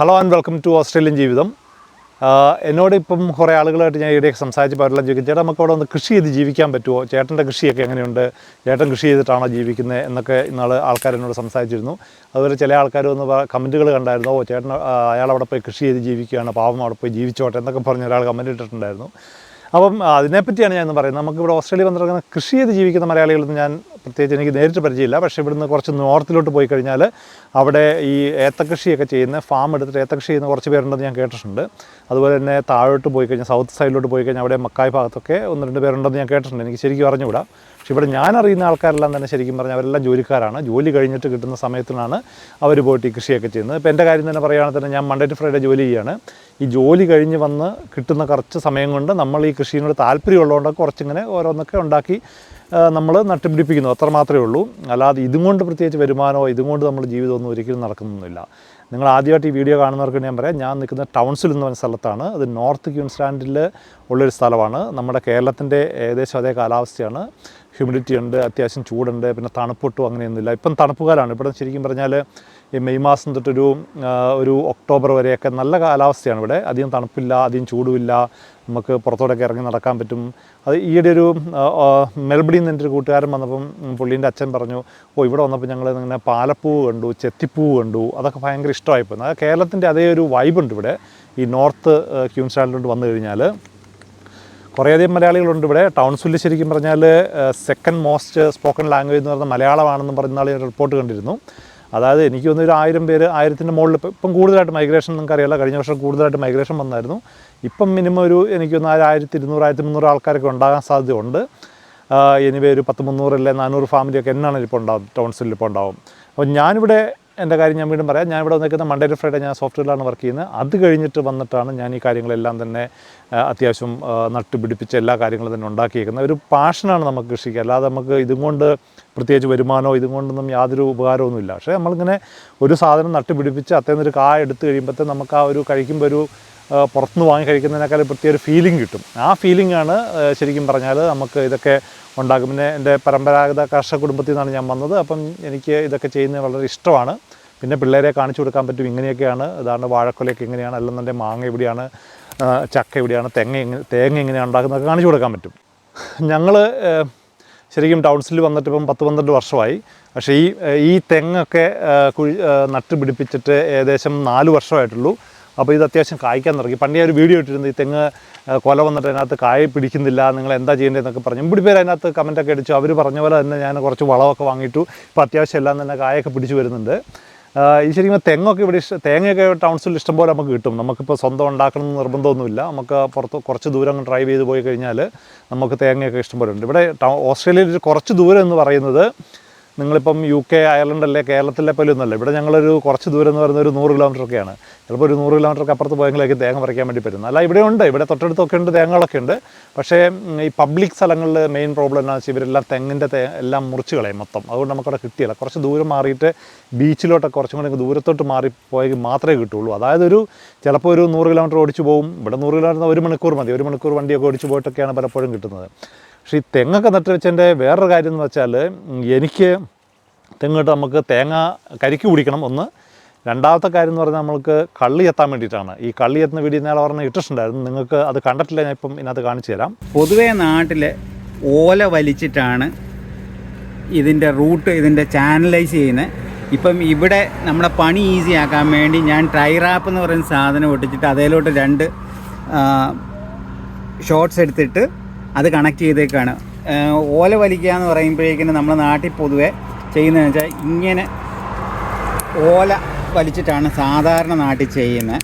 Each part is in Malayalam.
Hello and welcome to Australian ജീവിതം എന്നോട് ഇപ്പം കുറേ ആളുകളായിട്ട് ഞാൻ ഇവിടെയൊക്കെ സംസാരിച്ചപ്പോൾ അവരെല്ലാം ചോദിക്കും ചേട്ടാ നമുക്ക് അവിടെ ഒന്ന് കൃഷി ചെയ്ത് ജീവിക്കാൻ പറ്റുമോ? ചേട്ടന്റെ കൃഷിയൊക്കെ എങ്ങനെയുണ്ട്? ചേട്ടൻ കൃഷി ചെയ്തിട്ടാണോ ജീവിക്കുന്നത്? എന്നൊക്കെ ഇന്നാൾ ആൾക്കാർ എന്നോട് സംസാരിച്ചിരുന്നു. അതുപോലെ ചില ആൾക്കാർ ഒന്ന് കമന്റുകൾ കണ്ടായിരുന്നു. ഓ ചേട്ടൻ അയാൾ അവിടെ പോയി കൃഷി ചെയ്ത് ജീവിക്കുകയാണ്. പാവം അവിടെ പോയി ജീവിച്ചോട്ടെ എന്നൊക്കെ പറഞ്ഞ് ഒരാൾ കമന്റ് ഇട്ടിട്ടുണ്ടായിരുന്നു. അപ്പം അതിനെപ്പറ്റിയാണ് ഞാൻ പറയുന്നത്. നമുക്കിവിടെ ഓസ്ട്രേലിയ വന്നിറങ്ങുന്ന കൃഷി ചെയ്ത് ജീവിക്കുന്ന മലയാളികളൊന്നും ഞാൻ പ്രത്യേകിച്ച് എനിക്ക് നേരിട്ട് പരിചയമില്ല. പക്ഷേ ഇവിടുന്ന് കുറച്ച് നോർത്തിലോട്ട് പോയി കഴിഞ്ഞാൽ അവിടെ ഈ ഏത്തക്കൃഷിയൊക്കെ ചെയ്യുന്ന ഫാം എടുത്തിട്ട് ഏത്തക്കൃഷി ചെയ്യുന്ന കുറച്ച് പേരുണ്ടെന്ന് ഞാൻ കേട്ടിട്ടുണ്ട്. അതുപോലെ തന്നെ താഴോട്ട് പോയി കഴിഞ്ഞാൽ സൗത്ത് സൈഡിലോട്ട് പോയി കഴിഞ്ഞാൽ അവിടെ മക്കായ് ഭാഗത്തൊക്കെ ഒന്ന് രണ്ട് പേരുണ്ടെന്ന് ഞാൻ കേട്ടിട്ടുണ്ട്. എനിക്ക് ശരിക്കും അറിഞ്ഞുകൂടാ. പക്ഷേ ഇവിടെ ഞാൻ അറിയുന്ന ആൾക്കാരെല്ലാം തന്നെ ശരിക്കും പറഞ്ഞാൽ അവരെല്ലാം ജോലിക്കാരാണ്. ജോലി കഴിഞ്ഞിട്ട് കിട്ടുന്ന സമയത്തിനാണ് അവർ പോയിട്ട് ഈ കൃഷിയൊക്കെ ചെയ്യുന്നത്. ഇപ്പോൾ എന്റെ കാര്യം തന്നെ പറയുകയാണെങ്കിൽ തന്നെ ഞാൻ മൺഡേ ടു ഫ്രൈഡേ ജോലി ചെയ്യുകയാണ് ഈ ജോലി കഴിഞ്ഞ് വന്ന് കിട്ടുന്ന കുറച്ച് സമയം കൊണ്ട് നമ്മൾ ഈ കൃഷിയോട് താല്പര്യമുള്ളതുകൊണ്ട് കുറച്ചിങ്ങനെ ഓരോന്നൊക്കെ ഉണ്ടാക്കി നമ്മൾ നട്ടുപിടിപ്പിക്കുന്നു. അത്ര മാത്രമേ ഉള്ളൂ. അല്ലാതെ ഇതും കൊണ്ട് പ്രത്യേകിച്ച് വരുമാനമോ ഇതും കൊണ്ട് നമ്മൾ ജീവിതമൊന്നും ഒരിക്കലും നടക്കുന്നൊന്നുമില്ല. നിങ്ങൾ ആദ്യമായിട്ട് ഈ വീഡിയോ കാണുന്നവർക്ക് ഞാൻ പറയാം ഞാൻ നിൽക്കുന്ന ടൗൺസിൽ എന്ന് പറഞ്ഞ സ്ഥലത്താണ്. അത് നോർത്ത് ക്യൂൻസ്ലാൻഡിൽ ഉള്ളൊരു സ്ഥലമാണ്. നമ്മുടെ കേരളത്തിന്റെ ഏകദേശം അതേ കാലാവസ്ഥയാണ്. ഹ്യൂമിഡിറ്റി ഉണ്ട് അത്യാവശ്യം ചൂടുണ്ട് പിന്നെ തണുപ്പൊട്ടും അങ്ങനെയൊന്നുമില്ല. ഇപ്പം തണുപ്പ് കാലമാണ് ഇവിടെ ശരിക്കും പറഞ്ഞാൽ ഈ മെയ് മാസം തൊട്ടൊരു ഒരു ഒക്ടോബർ വരെയൊക്കെ നല്ല കാലാവസ്ഥയാണ് ഇവിടെ. അധികം തണുപ്പില്ല അധികം ചൂടുമില്ല. നമുക്ക് പുറത്തോടൊക്കെ ഇറങ്ങി നടക്കാൻ പറ്റും. അത് ഈയിടെ ഒരു ആ, നിന്ന് എന്റെ ഒരു കൂട്ടുകാരൻ വന്നപ്പം പുള്ളീന്റെ അച്ഛൻ പറഞ്ഞു ഓ ഇവിടെ വന്നപ്പോൾ ഞങ്ങൾ ഇങ്ങനെ പാലപ്പൂവ് കണ്ടു ചെത്തിപ്പൂവ് കണ്ടു. അതൊക്കെ ഭയങ്കര ഇഷ്ടമായിപ്പോയി. കേരളത്തിന്റെ അതേ ഒരു വൈബുണ്ട് ഇവിടെ. ഈ നോർത്ത് ക്യൂൻസ്റ്റാൻഡിലോട്ട് വന്നു കഴിഞ്ഞാൽ കുറേയധികം മലയാളികളുണ്ട് ഇവിടെ. ടൗൺസിൽ ശരിക്കും പറഞ്ഞാൽ സെക്കൻഡ് മോസ്റ്റ് സ്പോക്കൺ ലാംഗ്വേജ് എന്ന് പറഞ്ഞാൽ മലയാളമാണെന്ന് പറയുന്ന ആൾ റിപ്പോർട്ട് കണ്ടിരുന്നു. അതായത് എനിക്ക് തോന്നുന്നു ഒരു ആയിരം പേര് ആയിരത്തിന്റെ മുകളിൽ ഇപ്പം കൂടുതലായിട്ട് മൈഗ്രേഷൻ നിങ്ങൾക്ക് അറിയില്ല കഴിഞ്ഞ വർഷം കൂടുതലായിട്ട് മൈഗ്രേഷൻ വന്നായിരുന്നു. ഇപ്പം മിനിമം ഒരു എനിക്ക് തോന്നുന്നു ആയിരത്തി ഇരുന്നൂറ് ആയിരത്തി മുന്നൂറ് ആൾക്കാരൊക്കെ ഉണ്ടാകാൻ സാധ്യതയുണ്ട്. എനിവേ ഒരു പത്ത് മുന്നൂറ് അല്ലെ നാനൂറ് ഫാമിലിയൊക്കെ എന്നാണ് ഇപ്പോൾ ഉണ്ടാവും ടൗൺസിൽ ഇപ്പോൾ ഉണ്ടാവും. അപ്പോൾ ഞാനിവിടെ എന്റെ കാര്യം ഞാൻ വീണ്ടും പറയാം. ഞാൻ ഇവിടെ നിൽക്കുന്ന മൺഡേ ടു ഫ്രൈഡേ ഞാൻ സോഫ്റ്റ്വെയറിലാണ് വർക്ക് ചെയ്യുന്നത്. അത് കഴിഞ്ഞിട്ട് വന്നിട്ടാണ് ഞാൻ ഈ കാര്യങ്ങളെല്ലാം തന്നെ അത്യാവശ്യം നട്ടുപിടിപ്പിച്ച് എല്ലാ കാര്യങ്ങളും തന്നെ ഉണ്ടാക്കിയേക്കുന്നത്. ഒരു പാഷനാണ് നമുക്ക് കൃഷിക്ക്. അല്ലാതെ നമുക്ക് ഇതും കൊണ്ട് പ്രത്യേകിച്ച് വരുമാനമോ ഇതും കൊണ്ടൊന്നും യാതൊരു ഉപകാരമൊന്നുമില്ല പക്ഷേ നമ്മളിങ്ങനെ ഒരു സാധനം നട്ടുപിടിപ്പിച്ച് അത്തേന്ന് ഒരു കായ എടുത്തു കഴിയുമ്പോഴത്തെ നമുക്ക് ആ ഒരു കഴിക്കുമ്പോൾ ഒരു പുറത്തുനിന്ന് വാങ്ങി കഴിക്കുന്നതിനേക്കാൾ പ്രത്യേക ഒരു ഫീലിംഗ് കിട്ടും. ആ ഫീലിംഗ് ആണ് ശരിക്കും പറഞ്ഞാൽ നമുക്ക് ഇതൊക്കെ ഉണ്ടാക്കും. പിന്നെ എന്റെ പരമ്പരാഗത കർഷക കുടുംബത്തിൽ നിന്നാണ് ഞാൻ വന്നത്. അപ്പം എനിക്ക് ഇതൊക്കെ ചെയ്യുന്നത് വളരെ ഇഷ്ടമാണ്. പിന്നെ പിള്ളേരെ കാണിച്ചു കൊടുക്കാൻ പറ്റും ഇങ്ങനെയൊക്കെയാണ്. ഇതാണ് വാഴക്കൊലയൊക്കെ എങ്ങനെയാണ് അല്ലെന്നുണ്ടെങ്കിൽ മാങ്ങ എവിടെയാണ് ചക്ക എവിടെയാണ് തെങ്ങ എങ്ങനെ തേങ്ങ എങ്ങനെയാണ് ഉണ്ടാക്കുന്നതൊക്കെ കാണിച്ചു കൊടുക്കാൻ പറ്റും. ഞങ്ങൾ ശരിക്കും ടൗൺസിൽ വന്നിട്ട് ഇപ്പം പത്ത് പന്ത്രണ്ട് വർഷമായി. പക്ഷേ ഈ ഈ തെങ്ങൊക്കെ കുഴി നട്ട് പിടിപ്പിച്ചിട്ട് ഏകദേശം നാല് വർഷമായിട്ടുള്ളൂ. അപ്പോൾ ഇത് അത്യാവശ്യം കായ്ക്കാൻ തുടങ്ങി. പണ്ടേ ഒരു വീഡിയോ ഇട്ടിരുന്നു ഈ തെങ്ങ് കൊല വന്നിട്ട് അതിനകത്ത് കായ പിടിക്കുന്നില്ല നിങ്ങൾ എന്താ ചെയ്യേണ്ടതെന്നൊക്കെ പറഞ്ഞു. ഇവിടെ പേര് അതിനകത്ത് കമന്റൊക്കെ അടിച്ചു. അവർ പറഞ്ഞ പോലെ തന്നെ ഞാൻ കുറച്ച് വളമൊക്കെ വാങ്ങിയിട്ടു. ഇപ്പോൾ അത്യാവശ്യം എല്ലാം തന്നെ കായൊക്കെ പിടിച്ചു വരുന്നുണ്ട്. ഈ ശരിക്കും തെങ്ങൊക്കെ ഇവിടെ ഇഷ്ടം തേങ്ങയൊക്കെ ടൗൺസിൽ ഇഷ്ടംപോലെ നമുക്ക് കിട്ടും. നമുക്കിപ്പോൾ സ്വന്തം ഉണ്ടാക്കണം എന്ന് നിർബന്ധമൊന്നുമില്ല. നമുക്ക് പുറത്ത് കുറച്ച് ദൂരം അങ്ങ് ഡ്രൈവ് ചെയ്ത് പോയി കഴിഞ്ഞാൽ നമുക്ക് തേങ്ങയൊക്കെ ഇഷ്ടംപോലെ ഉണ്ട്. ഇവിടെ ടൗ- ഓസ്ട്രേലിയയിൽ കുറച്ച് ദൂരം എന്ന് പറയുന്നത് നിങ്ങളിപ്പം യു കെ അയർലൻഡ് അല്ലേ കേരളത്തിലെ പോലെ ഒന്നുമല്ല. ഇവിടെ ഞങ്ങളൊരു കുറച്ച് ദൂരം എന്ന് പറയുന്നത് ഒരു നൂറ് കിലോമീറ്റർ ഒക്കെയാണ് ചിലപ്പോൾ ഒരു നൂറ് കിലോമീറ്റർ അപ്പുറത്ത് പോയെങ്കിലേക്ക് തേങ്ങ പറിക്കാൻ വേണ്ടി പറ്റും. അല്ല ഇവിടെ ഉണ്ട്. ഇവിടെ തൊട്ടടുത്തൊക്കെ ഉണ്ട് തേങ്ങകളൊക്കെ ഉണ്ട്. പക്ഷേ ഈ പബ്ലിക് സ്ഥലങ്ങളിൽ മെയിൻ പ്രോബ്ലം എന്താണെന്ന് വെച്ചാൽ ഇവരെല്ലാം തെങ്ങിന്റെ തേ എല്ലാം മുറിച്ച് കളയും മൊത്തം. അതുകൊണ്ട് നമുക്കവിടെ കിട്ടിയില്ല. കുറച്ച് ദൂരം മാറിയിട്ട് ബീച്ചിലോട്ടൊക്കെ കുറച്ചും കൂടി ദൂരത്തോട്ട് മാറിപ്പോയെങ്കിൽ മാത്രമേ കിട്ടുള്ളൂ. അതായത് ഒരു ചിലപ്പോൾ ഒരു നൂറ് കിലോമീറ്റർ ഓടിച്ചു പോകും ഇവിടെ നൂറ് കിലോമീറ്റർ ഒരു മണിക്കൂർ മതി. ഒരു മണിക്കൂർ വണ്ടിയൊക്കെ ഓടിച്ചു പോയിട്ടൊക്കെയാണ് പലപ്പോഴും കിട്ടുന്നത്. പക്ഷേ ഈ തെങ്ങൊക്കെ നട്ട് വെച്ചതിന്റെ വേറൊരു കാര്യം എന്ന് വെച്ചാൽ എനിക്ക് തെങ്ങിട്ട് നമുക്ക് തേങ്ങ കരിക്ക് കുടിക്കണം. ഒന്ന് രണ്ടാമത്തെ കാര്യം എന്ന് പറഞ്ഞാൽ നമ്മൾക്ക് കള്ളി എത്താൻ വേണ്ടിയിട്ടാണ്. ഈ കള്ളി എത്തുന്ന വീഡിയോ നേരെ പറഞ്ഞ ഇട്ടിട്ടുണ്ടായിരുന്നു. നിങ്ങൾക്ക് അത് കണ്ടിട്ടില്ല ഞാൻ ഇപ്പം ഇതിനകത്ത് കാണിച്ചു തരാം. പൊതുവേ നാട്ടിൽ ഓല വലിച്ചിട്ടാണ് ഇതിന്റെ റൂട്ട് ഇതിന്റെ ചാനലൈസ് ചെയ്യുന്നത്. ഇപ്പം ഇവിടെ നമ്മുടെ പണി ഈസി ആക്കാൻ വേണ്ടി ഞാൻ ട്രൈ റാപ്പ് എന്ന് പറയുന്ന സാധനം ഒട്ടിച്ചിട്ട് അതിലോട്ട് രണ്ട് ഷോർട്ട്സ് എടുത്തിട്ട് അത് കണക്ട് ചെയ്തേക്കാണ്. ഓല വലിക്കുക എന്ന് പറയുമ്പോഴേക്കിനും നമ്മൾ നാട്ടിൽ പൊതുവെ ചെയ്യുന്നതെന്ന് വെച്ചാൽ ഇങ്ങനെ ഓല വലിച്ചിട്ടാണ് സാധാരണ നാട്ടിൽ ചെയ്യുന്നത്.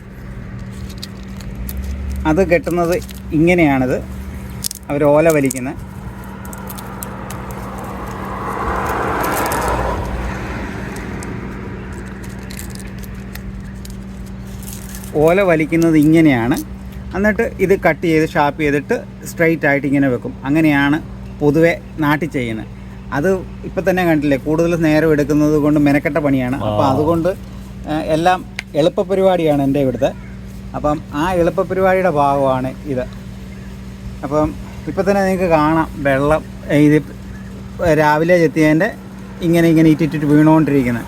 അത് കെട്ടുന്നത് ഇങ്ങനെയാണിത്. അവർ ഓല വലിക്കുന്നത്. ഓല വലിക്കുന്നത് ഇങ്ങനെയാണ്. എന്നിട്ട് ഇത് കട്ട് ചെയ്ത് ഷാപ്പ് ചെയ്തിട്ട് സ്ട്രെയിറ്റ് ആയിട്ട് ഇങ്ങനെ വെക്കും. അങ്ങനെയാണ് പൊതുവെ നാട്ടിൽ ചെയ്യുന്നത്. അത് ഇപ്പം തന്നെ കണ്ടില്ലേ കൂടുതൽ നേരം എടുക്കുന്നത് കൊണ്ട് മെനക്കെട്ട പണിയാണ്. അപ്പോൾ അതുകൊണ്ട് എല്ലാം എളുപ്പ പരിപാടിയാണ് എന്റെ ഇവിടുത്തെ. അപ്പം ആ എളുപ്പ പരിപാടിയുടെ ഭാഗമാണ് ഇത്. അപ്പം ഇപ്പം തന്നെ നിങ്ങൾക്ക് കാണാം വെള്ളം ഇത് രാവിലെ ചെത്തിയതിന്റെ ഇങ്ങനെ ഇങ്ങനെ ഇറ്റിറ്റിട്ട് വീണുകൊണ്ടിരിക്കുന്നത്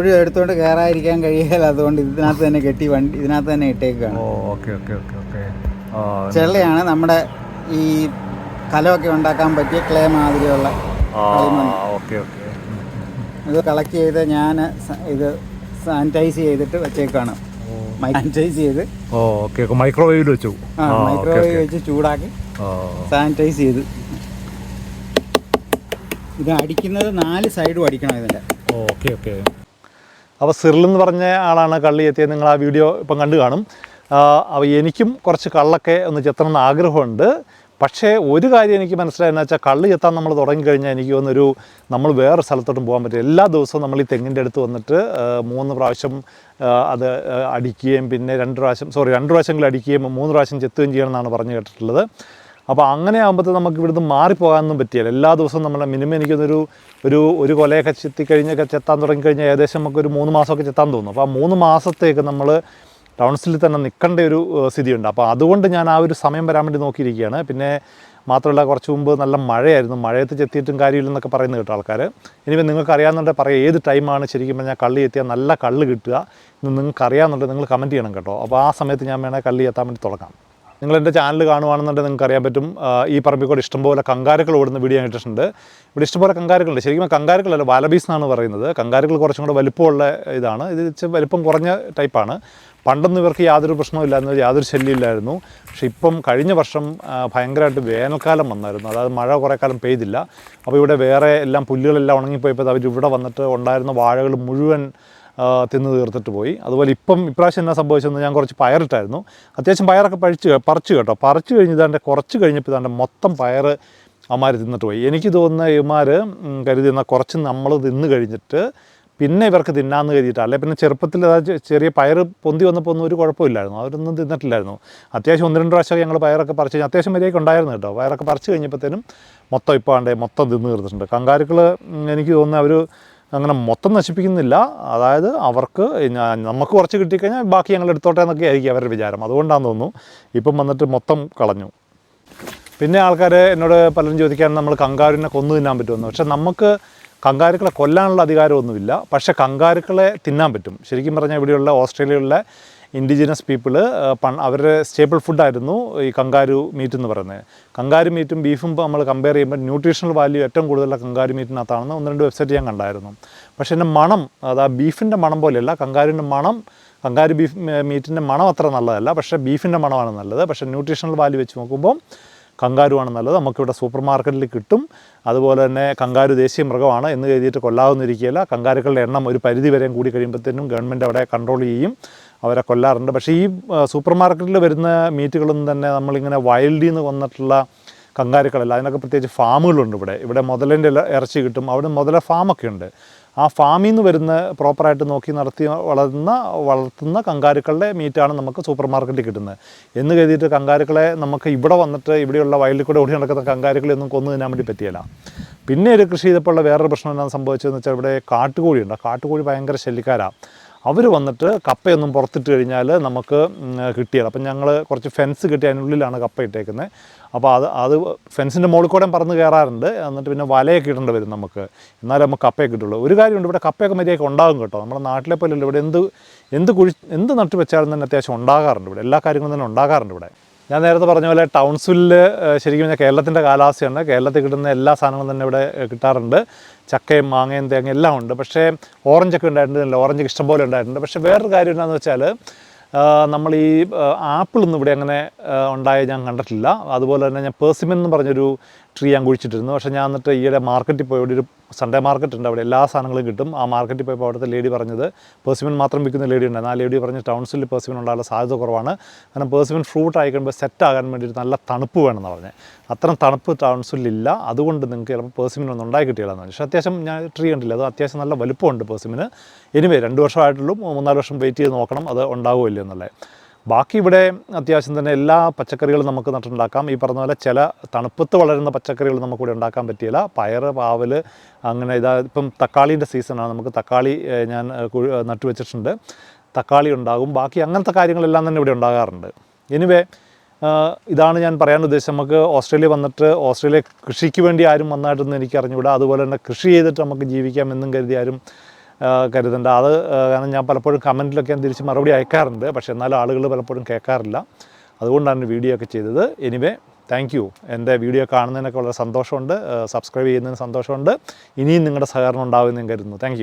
എപ്പോഴും എടുത്തുകൊണ്ട് കയറാതിരിക്കാൻ കഴിയില്ല അതുകൊണ്ട് ഇതിനകത്ത് തന്നെ കെട്ടി വണ്ടി ഇതിനകത്ത് തന്നെ ഇട്ടേക്കാണ്. Oh okay okay okay okay. ചെള്ളയാണ് നമ്മുടെ ഈ കലമൊക്കെ ഉണ്ടാക്കാൻ പറ്റിയ ക്ലേ മാതിരിയുള്ള കളിമണ്ണ്. Okay okay. ഇത് കളക്ട് ചെയ്ത് ഞാൻ ഇത് സാനിറ്റൈസ് ചെയ്തിട്ട് വെച്ചേക്കാണ്. സാനിറ്റൈസ് ചെയ്ത്. മൈക്രോവേവിൽ വെച്ചു. മൈക്രോവേവ് വെച്ച് ചൂടാക്കി സാനിറ്റൈസ് ചെയ്ത്. ഇത് അടിക്കുന്നത് നാല് സൈഡും അടിക്കണം ഇതിന്റെ ഓക്കെ ഓക്കെ. അപ്പോൾ സിറിൽ എന്ന് പറഞ്ഞ ആളാണ് കള്ളി എത്തിയത്. നിങ്ങൾ ആ വീഡിയോ ഇപ്പം കണ്ടു കാണും. അപ്പോൾ എനിക്കും കുറച്ച് കള്ളൊക്കെ ഒന്ന് ചെത്തണം എന്ന് ആഗ്രഹമുണ്ട്. പക്ഷേ ഒരു കാര്യം എനിക്ക് മനസ്സിലായെന്ന് വെച്ചാൽ കള്ള് ചെത്താൻ നമ്മൾ തുടങ്ങിക്കഴിഞ്ഞാൽ എനിക്ക് തോന്നുന്നൊരു നമ്മൾ വേറെ സ്ഥലത്തോട്ടും പോകാൻ പറ്റും എല്ലാ ദിവസവും നമ്മൾ ഈ തെങ്ങിന്റെ അടുത്ത് വന്നിട്ട് മൂന്ന് പ്രാവശ്യം അത് അടിക്കുകയും പിന്നെ രണ്ട് പ്രാവശ്യം സോറി രണ്ട് പ്രാവശ്യങ്ങൾ അടിക്കുകയും മൂന്ന് പ്രാവശ്യം ചെത്തുകയും ചെയ്യണമെന്നാണ് പറഞ്ഞു കേട്ടിട്ടുള്ളത്. അപ്പോൾ അങ്ങനെ ആകുമ്പോഴത്തെ നമുക്ക് ഇവിടുന്ന് മാറിപ്പോകാനൊന്നും പറ്റിയല്ല എല്ലാ ദിവസവും നമ്മളെ മിനിമം എനിക്കൊന്നൊരു ഒരു ഒരു കൊലയൊക്കെ ചെത്തി കഴിഞ്ഞൊക്കെ ചെത്താൻ തുടങ്ങിക്കഴിഞ്ഞാൽ ഏകദേശം നമുക്ക് നമുക്കൊരു മൂന്ന് മാസമൊക്കെ ചെത്താൻ തോന്നും. അപ്പോൾ ആ മൂന്ന് മാസത്തേക്ക് നമ്മൾ ടൗൺസിൽ തന്നെ നിൽക്കേണ്ട ഒരു സ്ഥിതിയുണ്ട്. അപ്പോൾ അതുകൊണ്ട് ഞാൻ ആ ഒരു സമയം വരാൻ വേണ്ടി നോക്കിയിരിക്കുകയാണ്. പിന്നെ മാത്രമല്ല കുറച്ച് മുമ്പ് നല്ല മഴയായിരുന്നു. മഴയത്ത് ചെത്തിയിട്ടും കാര്യമില്ലെന്നൊക്കെ പറയുന്നത് കേട്ടോ ആൾക്കാർ ഇനിയിപ്പോൾ നിങ്ങൾക്ക് അറിയാമെന്നുണ്ടെങ്കിൽ പറയാം ഏത് ടൈമാണ് ശരിക്കും പറഞ്ഞാൽ കള്ളി എത്തിയാൽ നല്ല കള്ള് കിട്ടുക. എന്ന് നിങ്ങൾക്ക് അറിയാമെന്നുണ്ടെങ്കിൽ നിങ്ങൾ കമന്റ് ചെയ്യണം കേട്ടോ. അപ്പോൾ ആ സമയത്ത് ഞാൻ വേണേൽ കള്ളി എത്താൻ വേണ്ടി തുടങ്ങാം. നിങ്ങൾ എന്റെ ചാനൽ കാണുവാണെന്നുണ്ടെങ്കിൽ നിങ്ങൾക്ക് അറിയാൻ പറ്റും ഈ പറമ്പിൽ കൂടെ ഇഷ്ടംപോലെ കങ്കാരുകൾ ഓടുന്ന വീഡിയോ ഞാൻ ഇട്ടിട്ടുണ്ട്. ഇവിടെ ഇഷ്ടംപോലെ കങ്കാരുകളുണ്ട് ശരിക്കും കങ്കാരുകളല്ല വാലബീസ് എന്നാണ് പറയുന്നത്. കങ്കാരുകൾ കുറച്ചും കൂടെ വലിപ്പമുള്ള ഇതാണ്. ഇത് ഇച്ചിരി വലിപ്പം കുറഞ്ഞ ടൈപ്പാണ് പണ്ടൊന്നും ഇവർക്ക് യാതൊരു പ്രശ്നവും ഇല്ലായിരുന്നു യാതൊരു ശല്യമില്ലായിരുന്നു പക്ഷെ ഇപ്പം കഴിഞ്ഞ വർഷം ഭയങ്കരമായിട്ട് വേനൽക്കാലം വന്നായിരുന്നു. അതായത് മഴ കുറേ കാലം പെയ്തില്ല. അപ്പോൾ ഇവിടെ വേറെ എല്ലാം പുല്ലുകളെല്ലാം ഉണങ്ങിപ്പോയപ്പോൾ അവർ ഇവിടെ വന്നിട്ട് ഉണ്ടായിരുന്ന വാഴകൾ മുഴുവൻ തിന്ന് തീർത്തിട്ട് പോയി. അതുപോലെ ഇപ്പം ഇപ്രാവശ്യം എന്നാ സംഭവിച്ചതെന്ന് ഞാൻ കുറച്ച് പയറിട്ടായിരുന്നു. അത്യാവശ്യം പയറൊക്കെ പഴിച്ച് പറിച്ചു കേട്ടോ. പറിച്ചു കഴിഞ്ഞ് ഇതാണ്ട് കുറച്ച് കഴിഞ്ഞപ്പോൾ ഇതാണ്ട് മൊത്തം പയർ അമാർ തിന്നിട്ട് പോയി. എനിക്ക് തോന്നുന്ന ഇമാർ കരുതി എന്നാൽ കുറച്ച് നമ്മൾ തിന്ന് കഴിഞ്ഞിട്ട് പിന്നെ ഇവർക്ക് തിന്നാന്ന് കരുതിയിട്ട്. അല്ലെ പിന്നെ ചെറുപ്പത്തിൽ ചെറിയ പയർ പൊന്തി വന്നപ്പോൾ ഒന്നും ഒരു കുഴപ്പമില്ലായിരുന്നു. അവരൊന്നും തിന്നിട്ടില്ലായിരുന്നു. അത്യാവശ്യം ഒന്ന് രണ്ട് പ്രാവശ്യം ഞങ്ങൾ പയറൊക്കെ പറിച്ച് കഴിഞ്ഞാൽ അത്യാവശ്യം മര്യാദയ്ക്ക് ഉണ്ടായിരുന്നു കേട്ടോ. പയറൊക്കെ പറിച്ച് കഴിഞ്ഞപ്പോഴത്തേനും മൊത്തം ഇപ്പോൾ ആണ്ടേ മൊത്തം തിന്ന് തീർത്തിട്ടുണ്ട് കങ്കാരുക്കൾ എനിക്ക് തോന്നുന്ന അവർ അങ്ങനെ മൊത്തം നശിപ്പിക്കുന്നില്ല. അതായത് അവർക്ക് നമുക്ക് കുറച്ച് കിട്ടിക്കഴിഞ്ഞാൽ ബാക്കി ഞങ്ങൾ എടുത്തോട്ടെ എന്നൊക്കെ ആയിരിക്കും അവരുടെ വിചാരം. അതുകൊണ്ടാണെന്ന് തോന്നുന്നു ഇപ്പം വന്നിട്ട് മൊത്തം കളഞ്ഞു. പിന്നെ ആൾക്കാർ എന്നോട് പലരും ചോദിക്കാൻ നമ്മൾ കങ്കാരുവിനെ കൊന്നു തിന്നാൻ പറ്റുമെന്ന്. പക്ഷെ നമുക്ക് കങ്കാരുക്കളെ കൊല്ലാനുള്ള അധികാരമൊന്നുമില്ല. പക്ഷേ കങ്കാരുക്കളെ തിന്നാൻ പറ്റും. ശരിക്കും പറഞ്ഞാൽ ഇവിടെയുള്ള ഓസ്ട്രേലിയയിലുള്ള ഇൻഡിജിനസ് പീപ്പിൾ അവരുടെ സ്റ്റേബിൾ ഫുഡായിരുന്നു ഈ കങ്കാരു മീറ്റ് എന്ന് പറയുന്നത്. കങ്കാരു മീറ്റും ബീഫും നമ്മൾ കമ്പയർ ചെയ്യുമ്പോൾ ന്യൂട്രീഷണൽ വാല്യൂ ഏറ്റവും കൂടുതലുള്ള കങ്കാരു മീറ്റിനകത്താണെന്ന് ഒന്ന് രണ്ട് വെബ്സൈറ്റ് ഞാൻ കണ്ടായിരുന്നു. പക്ഷേ എന്റെ മണം അത് ആ ബീഫിന്റെ മണം പോലെയല്ല കങ്കാരുവിന്റെ മണം കങ്കാരു ബീഫ് മീറ്റിന്റെ മണം അത്ര നല്ലതല്ല പക്ഷേ ബീഫിന്റെ മണമാണ് നല്ലത്. പക്ഷേ ന്യൂട്രീഷണൽ വാല്യൂ വെച്ച് നോക്കുമ്പോൾ കങ്കാരുവാണ് നല്ലത്. നമുക്കിവിടെ സൂപ്പർ മാർക്കറ്റിൽ കിട്ടും. അതുപോലെ തന്നെ കങ്കാരു ദേശീയ മൃഗമാണ് എന്ന് കരുതിയിട്ട് കൊല്ലാവുന്നിരിക്കുകയില്ല. കങ്കാരുക്കളുടെ എണ്ണം ഒരു പരിധി വരെയും കൂടി കഴിയുമ്പോഴത്തേനും ഗവൺമെന്റ് അവിടെ കൺട്രോൾ ചെയ്യും. അവരെ കൊല്ലാറുണ്ട്. പക്ഷേ ഈ സൂപ്പർ മാർക്കറ്റിൽ വരുന്ന മീറ്റുകളൊന്നും തന്നെ നമ്മളിങ്ങനെ വൈൽഡിൽ നിന്ന് വന്നിട്ടുള്ള കങ്കാരുക്കളല്ല. അതിനൊക്കെ പ്രത്യേകിച്ച് ഫാമുകളുണ്ട് ഇവിടെ. ഇവിടെ മുതലിന്റെ ഇറച്ചി കിട്ടും. അവിടെ മുതല ഫാമൊക്കെ ഉണ്ട്. ആ ഫാമിൽ നിന്ന് വരുന്ന പ്രോപ്പറായിട്ട് നോക്കി നടത്തി വളർന്ന വളർത്തുന്ന കങ്കാരുക്കളുടെ മീറ്റാണ് നമുക്ക് സൂപ്പർ മാർക്കറ്റിൽ കിട്ടുന്നത്. എന്ന് കരുതിയിട്ട് കങ്കാരുക്കളെ നമുക്ക് ഇവിടെ വന്നിട്ട് ഇവിടെയുള്ള വയലിൽ കൂടെ ഓടി നടക്കുന്ന കങ്കാരുക്കളെ ഒന്നും കൊന്നു തിന്നാൻ വേണ്ടി പറ്റിയല്ല പിന്നെ ഒരു കൃഷി ചെയ്തപ്പോൾ ഉള്ള വേറൊരു പ്രശ്നം എന്താണെന്ന് സംഭവിച്ചതെന്ന് വെച്ചാൽ ഇവിടെ കാട്ടുകോഴിയുണ്ട്. കാട്ടുകോഴി ഭയങ്കര ശല്യക്കാരാണ് അവർ വന്നിട്ട് കപ്പയൊന്നും പുറത്തിട്ട് കഴിഞ്ഞാൽ നമുക്ക് കിട്ടിയത്. അപ്പം ഞങ്ങൾ കുറച്ച് ഫെൻസ് കെട്ടി അതിനുള്ളിലാണ് കപ്പ ഇട്ടേക്കുന്നത് അപ്പോൾ അത് അത് ഫെൻസിന്റെ മുകളിൽ കൂടെ പറന്ന് കയറാറുണ്ട് എന്നിട്ട് പിന്നെ വലയൊക്കെ ഇടേണ്ടി വരും നമുക്ക്. എന്നാലേ നമുക്ക് കപ്പയൊക്കെ കിട്ടുള്ളൂ. ഒരു കാര്യമുണ്ട് ഇവിടെ കപ്പയൊക്കെ മര്യാദയ്ക്ക് ഉണ്ടാകും കേട്ടോ. നമ്മുടെ നാട്ടിലെ പോലെയല്ല. ഇവിടെ എന്ത് എന്ത് കുഴി എന്ത് നട്ട് വെച്ചാലും തന്നെ അത്യാവശ്യം ഉണ്ടാകാറുണ്ട് ഇവിടെ. എല്ലാ കാര്യങ്ങളും തന്നെ ഉണ്ടാകാറുണ്ട് ഇവിടെ. ഞാൻ നേരത്തെ പറഞ്ഞ പോലെ ടൗൺസിൽ ശരിക്കും പറഞ്ഞാൽ കേരളത്തിന്റെ കാലാവസ്ഥയാണ്. കേരളത്തിൽ കിട്ടുന്ന എല്ലാ സാധനങ്ങളും തന്നെ ഇവിടെ കിട്ടാറുണ്ട്. ചക്കയും മാങ്ങയും തേങ്ങയും എല്ലാം ഉണ്ട്. പക്ഷേ ഓറഞ്ചൊക്കെ ഉണ്ടായിട്ടുണ്ട് ഓറഞ്ച് ഇഷ്ടംപോലെ ഉണ്ടായിട്ടുണ്ട്. പക്ഷേ വേറൊരു കാര്യം എന്താണെന്ന് വെച്ചാൽ നമ്മൾ ഈ ആപ്പിൾ ഒന്നും ഇവിടെ അങ്ങനെ ഉണ്ടായ ഞാൻ കണ്ടിട്ടില്ല. അതുപോലെ തന്നെ ഞാൻ പേഴ്സിമെന്ന് പറഞ്ഞൊരു ട്രീ ഞാൻ കുഴിച്ചിട്ടിരുന്നു. പക്ഷേ ഞാൻ എന്നിട്ട് ഈയിടെ മാർക്കറ്റിൽ പോയി. ഇവിടെ ഒരു സൺഡേ മാർക്കറ്റ് ഉണ്ട്. അവിടെ എല്ലാ സാധനങ്ങളും കിട്ടും. ആ മാർക്കറ്റിൽ പോയപ്പോൾ അവിടുത്തെ ലേഡി പറഞ്ഞത് പേഴ്സിമൻ മാത്രം വിൽക്കുന്ന ലേഡി ഉണ്ട്. ആ ലേഡി പറഞ്ഞ് ടൗൺസിൽ പേഴ്സിമൻ ഉണ്ടാകാനുള്ള സാധ്യത കുറവാണ്. കാരണം പേഴ്സിമൻ ഫ്രൂട്ട് ആയി കഴിയുമ്പോൾ സെറ്റ് ആകാൻ വേണ്ടിയിട്ട് നല്ല തണുപ്പ് വേണമെന്ന് പറഞ്ഞ്. അത്രയും തണുപ്പ് ടൗൺസിലില്ല അതുകൊണ്ട് നിങ്ങൾക്ക് ചിലപ്പോൾ പേഴ്സിമിൻ ഒന്നും ഉണ്ടായി കിട്ടിയില്ലെന്ന് പക്ഷേ അത്യാവശ്യം ഞാൻ ട്രീ കണ്ടില്ല? അത് അത്യാവശ്യം നല്ല വലുപ്പമുണ്ട് പേഴ്സിമിന് എനിവേ രണ്ട് വർഷമായിട്ടുള്ളൂ. മൂന്നാൽ വർഷം വെയിറ്റ് ചെയ്ത് നോക്കണം. അത് ഉണ്ടാവുമല്ലോ എന്നുള്ളത്. ബാക്കി ഇവിടെ അത്യാവശ്യം തന്നെ എല്ലാ പച്ചക്കറികളും നമുക്ക് നട്ടുണ്ടാക്കാം. ഈ പറഞ്ഞ പോലെ ചില തണുപ്പത്ത് വളരുന്ന പച്ചക്കറികൾ നമുക്കിവിടെ ഉണ്ടാക്കാൻ പറ്റിയില്ല. പയർ പാവൽ അങ്ങനെ ഇതാ ഇപ്പം തക്കാളീന്റെ സീസണാണ്. നമുക്ക് തക്കാളി ഞാൻ നട്ടുവെച്ചിട്ടുണ്ട് നട്ടു വെച്ചിട്ടുണ്ട്. തക്കാളി ഉണ്ടാകും. ബാക്കി അങ്ങനത്തെ കാര്യങ്ങളെല്ലാം തന്നെ ഇവിടെ ഉണ്ടാകാറുണ്ട്. എനിവേ ഇതാണ് ഞാൻ പറയാൻ ഉദ്ദേശിച്ചത്. നമുക്ക് ഓസ്ട്രേലിയ വന്നിട്ട് ഓസ്ട്രേലിയ കൃഷിക്ക് വേണ്ടി ആരും വന്നായിട്ടൊന്നും എനിക്ക് അറിഞ്ഞുകൂടാ അതുപോലെ തന്നെ കൃഷി ചെയ്തിട്ട് നമുക്ക് ജീവിക്കാം എന്നും കരുതി ആരും കരുതണ്ട അത് കാരണം ഞാൻ പലപ്പോഴും കമന്റിലൊക്കെ ഞാൻ തിരിച്ച് മറുപടി അയക്കാറുണ്ട്. പക്ഷേ എന്നാലും ആളുകൾ പലപ്പോഴും കേൾക്കാറില്ല. അതുകൊണ്ടാണ് വീഡിയോ ഒക്കെ ചെയ്തത്. എനിവേ താങ്ക് യു എന്റെ വീഡിയോ കാണുന്നതിനൊക്കെ വളരെ സന്തോഷമുണ്ട്. സബ്സ്ക്രൈബ് ചെയ്യുന്നതിന് സന്തോഷമുണ്ട്. ഇനിയും നിങ്ങളുടെ സഹകരണം ഉണ്ടാവുമെന്ന് ഞാൻ കരുതുന്നു. താങ്ക്